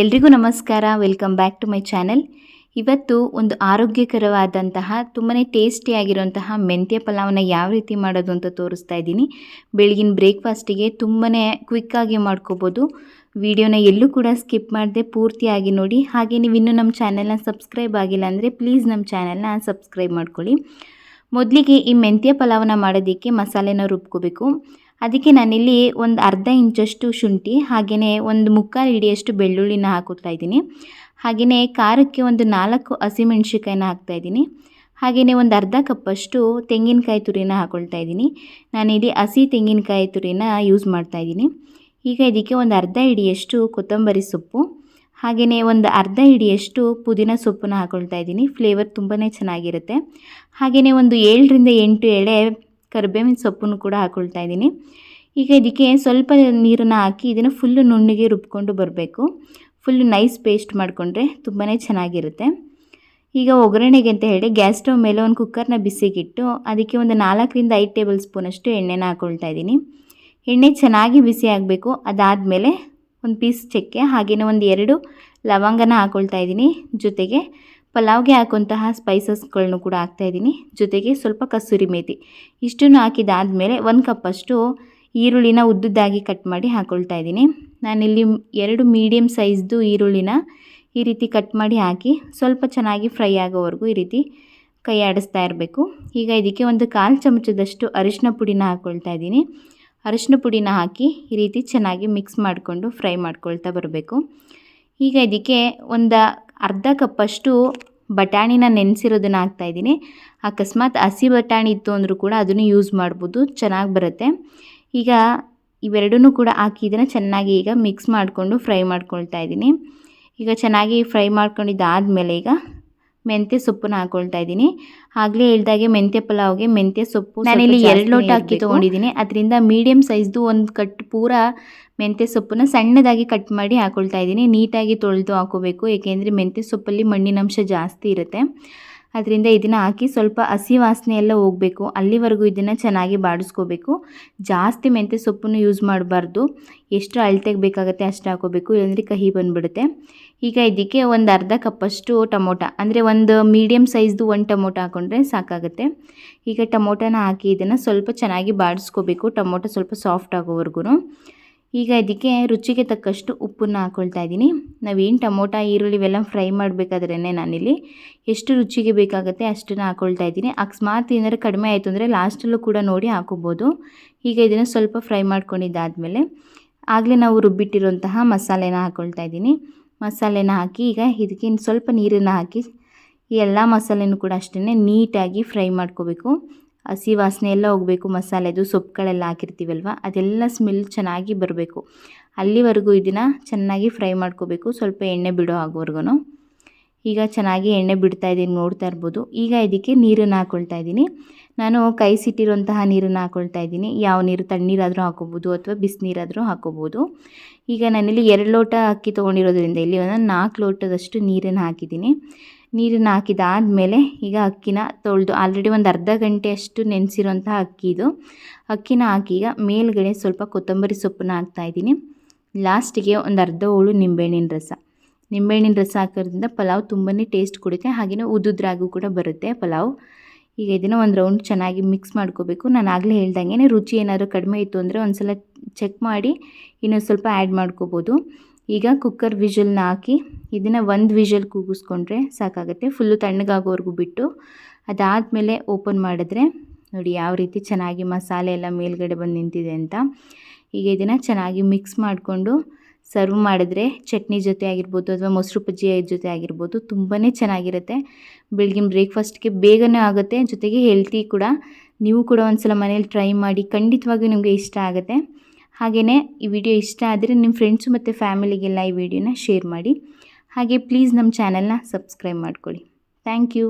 ಎಲ್ರಿಗೂ ನಮಸ್ಕಾರ. Welcome back to my channel ಇವತ್ತು ಒಂದು ಆರೋಗ್ಯಕರವಾದಂತಹ ತುಂಬಾ ಟೇಸ್ಟಿಯಾಗಿರುವಂತಹ ಮೆಂತ್ಯ ಪಲಾವನ್ನ ಯಾವ ರೀತಿ ಮಾಡೋದು ಅಂತ ತೋರಿಸ್ತಾ ಇದ್ದೀನಿ. ಬೆಳಗಿನ ಬ್ರೇಕ್ಫಾಸ್ಟಿಗೆ ತುಂಬಾ ಕ್ವಿಕ್ಕಾಗಿ ಮಾಡ್ಕೋಬೋದು. ವಿಡಿಯೋನ ಎಲ್ಲೂ ಕೂಡ ಸ್ಕಿಪ್ ಮಾಡದೆ ಪೂರ್ತಿಯಾಗಿ ನೋಡಿ. ಹಾಗೆ ನೀವು ಇನ್ನೂ ನಮ್ಮ ಚಾನೆಲ್ನ ಸಬ್ಸ್ಕ್ರೈಬ್ ಆಗಿಲ್ಲ ಅಂದರೆ ಪ್ಲೀಸ್ ನಮ್ಮ ಚಾನೆಲ್ನ ಸಬ್ಸ್ಕ್ರೈಬ್ ಮಾಡ್ಕೊಳ್ಳಿ. ಮೊದಲಿಗೆ ಈ ಮೆಂತ್ಯ ಪಲಾವನ್ನ ಮಾಡೋದಕ್ಕೆ ಮಸಾಲೆನ ರುಬ್ಕೋಬೇಕು. ಅದಕ್ಕೆ ನಾನಿಲ್ಲಿ ಒಂದು ಅರ್ಧ ಇಂಚಷ್ಟು ಶುಂಠಿ ಹಾಗೆಯೇ ಒಂದು ಮುಕ್ಕಾಲು ಹಿಡಿಯಷ್ಟು ಬೆಳ್ಳುಳ್ಳಿನ ಹಾಕುತ್ತಾ ಇದ್ದೀನಿ. ಹಾಗೆಯೇ ಖಾರಕ್ಕೆ ಒಂದು ನಾಲ್ಕು ಹಸಿಮೆಣ್ಸಿಕಾಯಿನ ಹಾಕ್ತಾಯಿದ್ದೀನಿ ಹಾಗೆಯೇ ಒಂದು ಅರ್ಧ ಕಪ್ಪಷ್ಟು ತೆಂಗಿನಕಾಯಿ ತುರಿನ ಹಾಕೊಳ್ತಾ ಇದ್ದೀನಿ. ನಾನಿಲ್ಲಿ ಹಸಿ ತೆಂಗಿನಕಾಯಿ ತುರಿನ ಯೂಸ್ ಮಾಡ್ತಾ ಇದ್ದೀನಿ. ಈಗ ಇದಕ್ಕೆ ಒಂದು ಅರ್ಧ ಹಿಡಿಯಷ್ಟು ಕೊತ್ತಂಬರಿ ಸೊಪ್ಪು ಹಾಗೆಯೇ ಒಂದು ಅರ್ಧ ಹಿಡಿಯಷ್ಟು ಪುದೀನ ಸೊಪ್ಪನ್ನ ಹಾಕ್ಕೊಳ್ತಾ ಇದ್ದೀನಿ. ಫ್ಲೇವರ್ ತುಂಬಾ ಚೆನ್ನಾಗಿರುತ್ತೆ. ಹಾಗೆಯೇ ಒಂದು ಏಳರಿಂದ ಎಂಟು ಎಳೆ ಕರಿಬೇವಿನ ಸೊಪ್ಪನ್ನು ಕೂಡ ಹಾಕ್ಕೊಳ್ತಾ ಇದ್ದೀನಿ. ಈಗ ಇದಕ್ಕೆ ಸ್ವಲ್ಪ ನೀರನ್ನು ಹಾಕಿ ಇದನ್ನು ಫುಲ್ಲು ನುಣ್ಣಗೆ ರುಬ್ಕೊಂಡು ಬರಬೇಕು. ಫುಲ್ಲು ನೈಸ್ ಪೇಸ್ಟ್ ಮಾಡಿಕೊಂಡ್ರೆ ತುಂಬಾ ಚೆನ್ನಾಗಿರುತ್ತೆ. ಈಗ ಒಗ್ಗರಣೆಗೆ ಅಂತ ಹೇಳಿ ಗ್ಯಾಸ್ ಸ್ಟವ್ ಮೇಲೆ ಒಂದು ಕುಕ್ಕರ್ನ ಬಿಸಿಗಿಟ್ಟು ಅದಕ್ಕೆ ಒಂದು ನಾಲ್ಕರಿಂದ ಐದು ಟೇಬಲ್ ಸ್ಪೂನಷ್ಟು ಎಣ್ಣೆನ ಹಾಕ್ಕೊಳ್ತಾ ಇದ್ದೀನಿ. ಎಣ್ಣೆ ಚೆನ್ನಾಗಿ ಬಿಸಿ ಆಗಬೇಕು. ಅದಾದಮೇಲೆ ಒಂದು ಪೀಸ್ ಚಕ್ಕೆ ಹಾಗೆಯೇ ಒಂದು ಎರಡು ಲವಂಗನ ಹಾಕ್ಕೊಳ್ತಾ ಇದ್ದೀನಿ ಜೊತೆಗೆ. ಪಲಾವ್ಗೆ ಹಾಕುವಂತಹ ಸ್ಪೈಸಸ್ಗಳನ್ನು ಕೂಡ ಹಾಕ್ತಾಯಿದ್ದೀನಿ ಜೊತೆಗೆ ಸ್ವಲ್ಪ ಕಸೂರಿ ಮೇಥಿ ಇಷ್ಟನ್ನು ಹಾಕಿದಾದಮೇಲೆ ಒಂದು ಕಪ್ಪಷ್ಟು ಈರುಳ್ಳಿನ ಉದ್ದುದ್ದಾಗಿ ಕಟ್ ಮಾಡಿ ಹಾಕ್ಕೊಳ್ತಾ ಇದ್ದೀನಿ. ನಾನಿಲ್ಲಿ ಎರಡು ಮೀಡಿಯಮ್ ಸೈಜ್ದು ಈರುಳ್ಳಿನ ಈ ರೀತಿ ಕಟ್ ಮಾಡಿ ಹಾಕಿ ಸ್ವಲ್ಪ ಚೆನ್ನಾಗಿ ಫ್ರೈ ಆಗೋವರೆಗೂ ಈ ರೀತಿ ಕೈ ಆಡಿಸ್ತಾ ಇರಬೇಕು. ಈಗ ಇದಕ್ಕೆ ಒಂದು ಕಾಲು ಚಮಚದಷ್ಟು ಅರಿಶಿನ ಪುಡಿನ ಹಾಕ್ಕೊಳ್ತಾ ಇದ್ದೀನಿ. ಅರಿಶಿನ ಪುಡಿನ ಹಾಕಿ ಈ ರೀತಿ ಚೆನ್ನಾಗಿ ಮಿಕ್ಸ್ ಮಾಡಿಕೊಂಡು ಫ್ರೈ ಮಾಡ್ಕೊಳ್ತಾ ಬರಬೇಕು. ಈಗ ಇದಕ್ಕೆ ಒಂದು ಅರ್ಧ ಕಪ್ಪಷ್ಟು ಬಟಾಣಿನ ನೆನೆಸಿರೋದನ್ನು ಹಾಕ್ತಾಯಿದ್ದೀನಿ ಅಕಸ್ಮಾತ್ ಹಸಿ ಬಟಾಣಿ ಇತ್ತು ಅಂದರೂ ಕೂಡ ಅದನ್ನು ಯೂಸ್ ಮಾಡ್ಬೋದು. ಚೆನ್ನಾಗಿ ಬರುತ್ತೆ. ಈಗ ಇವೆರಡನ್ನೂ ಕೂಡ ಹಾಕಿ ಇದನ್ನು ಚೆನ್ನಾಗಿ ಈಗ ಮಿಕ್ಸ್ ಮಾಡಿಕೊಂಡು ಫ್ರೈ ಮಾಡ್ಕೊಳ್ತಾ ಇದ್ದೀನಿ. ಈಗ ಚೆನ್ನಾಗಿ ಫ್ರೈ ಮಾಡ್ಕೊಂಡಿದ್ದಾದಮೇಲೆ ಈಗ ಮೆಂತ್ಯ ಸೊಪ್ಪನ್ನ ಹಾಕೊಳ್ತಾ ಇದ್ದೀನಿ. ಆಗಲೇ ಹೇಳ್ದಾಗೆ ಮೆಂತ್ಯ ಪಲಾವ್ಗೆ ಮೆಂತ್ಯ ಸೊಪ್ಪು ನಾನಿಲ್ಲಿ ಎರಡು ಲೋಟ ಹಾಕಿ ತೊಗೊಂಡಿದ್ದೀನಿ. ಅದರಿಂದ ಮೀಡಿಯಮ್ ಸೈಜ್ದು ಒಂದು ಕಟ್ ಪೂರ ಮೆಂತ್ಯ ಸೊಪ್ಪನ್ನು ಸಣ್ಣದಾಗಿ ಕಟ್ ಮಾಡಿ ಹಾಕೊಳ್ತಾ ಇದ್ದೀನಿ. ನೀಟಾಗಿ ತೊಳೆದು ಹಾಕೋಬೇಕು. ಏಕೆಂದರೆ ಮೆಂತ್ಯ ಸೊಪ್ಪಲ್ಲಿ ಮಣ್ಣಿನಂಶ ಜಾಸ್ತಿ ಇರುತ್ತೆ. ಅದರಿಂದ ಇದನ್ನು ಹಾಕಿ ಸ್ವಲ್ಪ ಹಸಿ ವಾಸನೆ ಎಲ್ಲ ಹೋಗಬೇಕು. ಅಲ್ಲಿವರೆಗೂ ಇದನ್ನು ಚೆನ್ನಾಗಿ ಬಾಡಿಸ್ಕೋಬೇಕು. ಜಾಸ್ತಿ ಮೆಂತ್ಯ ಸೊಪ್ಪನ್ನು ಯೂಸ್ ಮಾಡಬಾರ್ದು. ಎಷ್ಟು ಅಳತೆಗೆ ಬೇಕಾಗುತ್ತೆ ಅಷ್ಟು ಹಾಕೋಬೇಕು. ಇಲ್ಲಾಂದರೆ ಕಹಿ ಬಂದುಬಿಡುತ್ತೆ. ಈಗ ಇದಕ್ಕೆ ಒಂದು ಅರ್ಧ ಕಪ್ಪಷ್ಟು ಟೊಮೊಟ, ಅಂದರೆ ಒಂದು ಮೀಡಿಯಮ್ ಸೈಜ್ದು ಒಂದು ಟೊಮೊಟೊ ಹಾಕ್ಕೊಂಡ್ರೆ ಸಾಕಾಗುತ್ತೆ. ಈಗ ಟೊಮೊಟೊನ ಹಾಕಿ ಇದನ್ನು ಸ್ವಲ್ಪ ಚೆನ್ನಾಗಿ ಬಾಡಿಸ್ಕೋಬೇಕು. ಟೊಮೊಟೊ ಸ್ವಲ್ಪ ಸಾಫ್ಟ್ ಆಗೋವರೆಗೂ ಈಗ ಇದಕ್ಕೆ ರುಚಿಗೆ ತಕ್ಕಷ್ಟು ಉಪ್ಪನ್ನು ಹಾಕ್ಕೊಳ್ತಾ ಇದ್ದೀನಿ. ನಾವೇನು ಟೊಮೊಟೊ, ಈರುಳ್ಳಿ ಇವೆಲ್ಲ ಫ್ರೈ ಮಾಡಬೇಕಾದ್ರೇ ನಾನಿಲ್ಲಿ ಎಷ್ಟು ರುಚಿಗೆ ಬೇಕಾಗುತ್ತೆ ಅಷ್ಟನ್ನು ಹಾಕ್ಕೊಳ್ತಾ ಇದ್ದೀನಿ. ಅಕಸ್ಮಾತ್ ಏನಾದ್ರು ಕಡಿಮೆ ಆಯಿತು ಅಂದರೆ ಲಾಸ್ಟಲ್ಲೂ ಕೂಡ ನೋಡಿ ಹಾಕೋಬೋದು. ಈಗ ಇದನ್ನು ಸ್ವಲ್ಪ ಫ್ರೈ ಮಾಡ್ಕೊಂಡಿದ್ದಾದಮೇಲೆ ಆಗಲೇ ನಾವು ರುಬ್ಬಿಟ್ಟಿರುವಂತಹ ಮಸಾಲೆನ ಹಾಕ್ಕೊಳ್ತಾ ಇದ್ದೀನಿ. ಮಸಾಲೆನ ಹಾಕಿ ಈಗ ಇದಕ್ಕೆ ಸ್ವಲ್ಪ ನೀರನ್ನು ಹಾಕಿ ಈ ಎಲ್ಲ ಮಸಾಲೆನೂ ಕೂಡ ಅಷ್ಟೇ ನೀಟಾಗಿ ಫ್ರೈ ಮಾಡ್ಕೋಬೇಕು. ಹಸಿ ವಾಸನೆ ಎಲ್ಲ ಹೋಗಬೇಕು, ಮಸಾಲೆದು, ಸೊಪ್ಪುಗಳೆಲ್ಲ ಹಾಕಿರ್ತೀವಲ್ವ? ಅದೆಲ್ಲ ಸ್ಮೆಲ್ ಚೆನ್ನಾಗಿ ಬರಬೇಕು. ಅಲ್ಲಿವರೆಗೂ ಇದನ್ನು ಚೆನ್ನಾಗಿ ಫ್ರೈ ಮಾಡ್ಕೋಬೇಕು. ಸ್ವಲ್ಪ ಎಣ್ಣೆ ಬಿಡೋ ಆಗೋವರೆಗೂ ಈಗ ಚೆನ್ನಾಗಿ ಎಣ್ಣೆ ಬಿಡ್ತಾ ಇದ್ದೀನಿ, ನೋಡ್ತಾ ಇರ್ಬೋದು. ಈಗ ಇದಕ್ಕೆ ನೀರನ್ನು ಹಾಕ್ಕೊಳ್ತಾ ಇದ್ದೀನಿ. ನಾನು ಕೈ ಸಿಟ್ಟಿರುವಂತಹ ನೀರನ್ನು ಹಾಕ್ಕೊಳ್ತಾ ಇದ್ದೀನಿ. ಯಾವ ನೀರು ತಣ್ಣೀರಾದರೂ ಹಾಕೋಬೋದು ಅಥವಾ ಬಿಸಿನೀರಾದರೂ ಹಾಕೋಬೋದು. ಈಗ ನಾನಿಲ್ಲಿ ಎರಡು ಲೋಟ ಅಕ್ಕಿ ತೊಗೊಂಡಿರೋದ್ರಿಂದ ಇಲ್ಲಿ ಒಂದು ನಾಲ್ಕು ಲೋಟದಷ್ಟು ನೀರನ್ನು ಹಾಕಿದ್ದೀನಿ. ನೀರನ್ನು ಹಾಕಿದಾದಮೇಲೆ ಈಗ ಅಕ್ಕಿನ ತೊಳೆದು ಆಲ್ರೆಡಿ ಒಂದು ಅರ್ಧ ಗಂಟೆಯಷ್ಟು ನೆನೆಸಿರೋಂತಹ ಅಕ್ಕಿ ಇದು. ಅಕ್ಕಿನ ಹಾಕಿ ಈಗ ಮೇಲ್ಗಡೆ ಸ್ವಲ್ಪ ಕೊತ್ತಂಬರಿ ಸೊಪ್ಪನ್ನ ಹಾಕ್ತಾಯಿದ್ದೀನಿ ಲಾಸ್ಟಿಗೆ ಒಂದು ಅರ್ಧ ಹೋಳು ನಿಂಬೆಹಣ್ಣಿನ ರಸ. ನಿಂಬೆಹಣ್ಣಿನ ರಸ ಹಾಕೋದ್ರಿಂದ ಪಲಾವ್ ತುಂಬಾ ಟೇಸ್ಟ್ ಕೊಡುತ್ತೆ. ಹಾಗೆಯೇ ಉದುದ್ರಾಗೂ ಕೂಡ ಬರುತ್ತೆ ಪಲಾವ್. ಈಗ ಇದನ್ನು ಒಂದು ರೌಂಡ್ ಚೆನ್ನಾಗಿ ಮಿಕ್ಸ್ ಮಾಡ್ಕೋಬೇಕು. ನಾನು ಆಗಲೇ ಹೇಳ್ದಂಗೆ ರುಚಿ ಏನಾದರೂ ಕಡಿಮೆ ಇತ್ತು ಅಂದರೆ ಒಂದು ಸಲ ಚೆಕ್ ಮಾಡಿ ಇನ್ನೊಂದು ಸ್ವಲ್ಪ ಆ್ಯಡ್ ಮಾಡ್ಕೋಬೋದು. ಈಗ ಕುಕ್ಕರ್ ವಿಷಲ್ನ ಹಾಕಿ ಇದನ್ನು ಒಂದು ವಿಷಲ್ ಕೂಗಿಸ್ಕೊಂಡ್ರೆ ಸಾಕಾಗುತ್ತೆ. ಫುಲ್ಲು ತಣ್ಣಗಾಗೋವರೆಗೂ ಬಿಟ್ಟು ಅದಾದಮೇಲೆ ಓಪನ್ ಮಾಡಿದ್ರೆ ನೋಡಿ ಯಾವ ರೀತಿ ಚೆನ್ನಾಗಿ ಮಸಾಲೆ ಎಲ್ಲ ಮೇಲ್ಗಡೆ ಬಂದು ನಿಂತಿದೆ ಅಂತ. ಈಗ ಇದನ್ನು ಚೆನ್ನಾಗಿ ಮಿಕ್ಸ್ ಮಾಡಿಕೊಂಡು ಸರ್ವ್ ಮಾಡಿದ್ರೆ ಚಟ್ನಿ ಜೊತೆ ಆಗಿರ್ಬೋದು ಅಥವಾ ಮೊಸರು ಬಜ್ಜಿ ಜೊತೆ ಆಗಿರ್ಬೋದು ತುಂಬಾ ಚೆನ್ನಾಗಿರುತ್ತೆ. ಬೆಳಗಿನ ಬ್ರೇಕ್ಫಾಸ್ಟ್ಗೆ ಬೇಗನೆ ಆಗುತ್ತೆ. ಜೊತೆಗೆ ಹೆಲ್ತಿ ಕೂಡ. ನೀವು ಕೂಡ ಒಂದು ಸಲ ಮನೇಲಿ ಟ್ರೈ ಮಾಡಿ ಖಂಡಿತವಾಗಿಯೂ ನಿಮಗೆ ಇಷ್ಟ ಆಗುತ್ತೆ. ಹಾಗೆಯೇ ಈ ವಿಡಿಯೋ ಇಷ್ಟ ಆದರೆ ನಿಮ್ಮ ಫ್ರೆಂಡ್ಸು ಮತ್ತು ಫ್ಯಾಮಿಲಿಗೆಲ್ಲ ಈ ವಿಡಿಯೋನ ಶೇರ್ ಮಾಡಿ. ಹಾಗೆ ಪ್ಲೀಸ್ ನಮ್ಮ ಚಾನಲ್ನ ಸಬ್ಸ್ಕ್ರೈಬ್ ಮಾಡ್ಕೊಳ್ಳಿ. Thank you